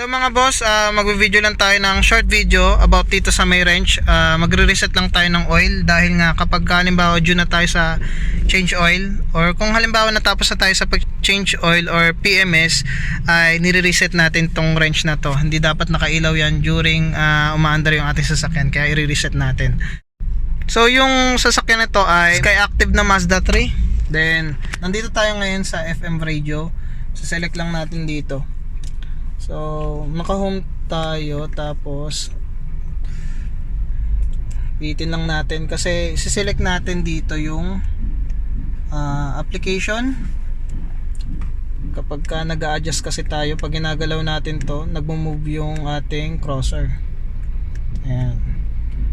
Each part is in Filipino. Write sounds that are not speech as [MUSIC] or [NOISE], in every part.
Hello mga boss, uh, mag-video lang tayo ng short video about dito sa may wrench. Ah, magre-reset lang tayo ng oil dahil nga kapag halimbawa due na tayo sa change oil or kung halimbawa natapos na tayo sa pag-change oil or PMS ay nire-reset natin tong wrench na to. Hindi dapat nakailaw yan during ah, umaandar yung ating sasakyan kaya i-reset natin. So yung sasakyan na to ay Sky Active na Mazda 3. Then nandito tayo ngayon sa FM radio. So select lang natin dito. So, naka-home tayo tapos pitin lang natin. Kasi siselect natin dito yung ah, application. Kapag ka nag adjust kasi tayo pag ginagalaw natin to nagmo-move yung ating crosser. Ayan.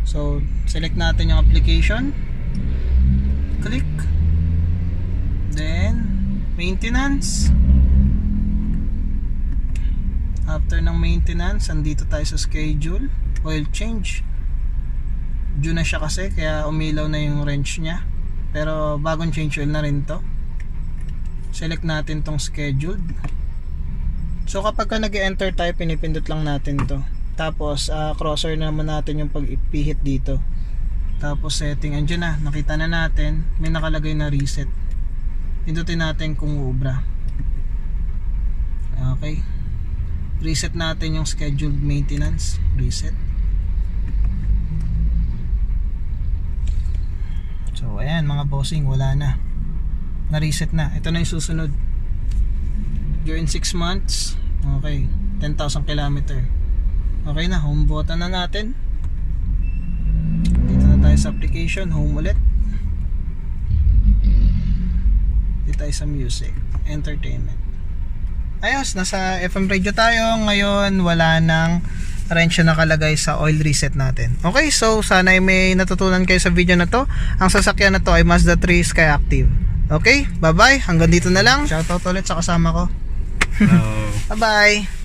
So select natin yung application. Click. Then maintenance after ng maintenance andito tayo sa schedule. Oil change. Due na siya kasi kaya umilaw na yung wrench niya. Pero bagong change oil na rin to. Select natin tong scheduled. So kapag ka nag enter tayo pinipindot lang natin to. Tapos ah, crosser naman natin yung pag-ipihit dito. Tapos setting andyan na. Nakita na natin. May nakalagay na reset. Pindutin natin kung ubra. Okay reset natin yung scheduled maintenance. Reset. So ayan mga bossing wala na. Na reset na. Ito na yung susunod. During 6 months okay 10,000 kilometer. Okay na home button na natin. Dito na tayo sa application home ulit. Dito tayo sa music entertainment ayos, nasa FM radio tayo. Ngayon, wala nang wrench na nakalagay sa oil reset natin. Okay, so sana ay may natutunan kayo sa video na to. Ang sasakyan na to ay Mazda 3 Sky Active. Okay, bye-bye. Hanggang dito na lang. Shoutout ulit sa kasama ko. Hello. [LAUGHS] Bye-bye. Bye.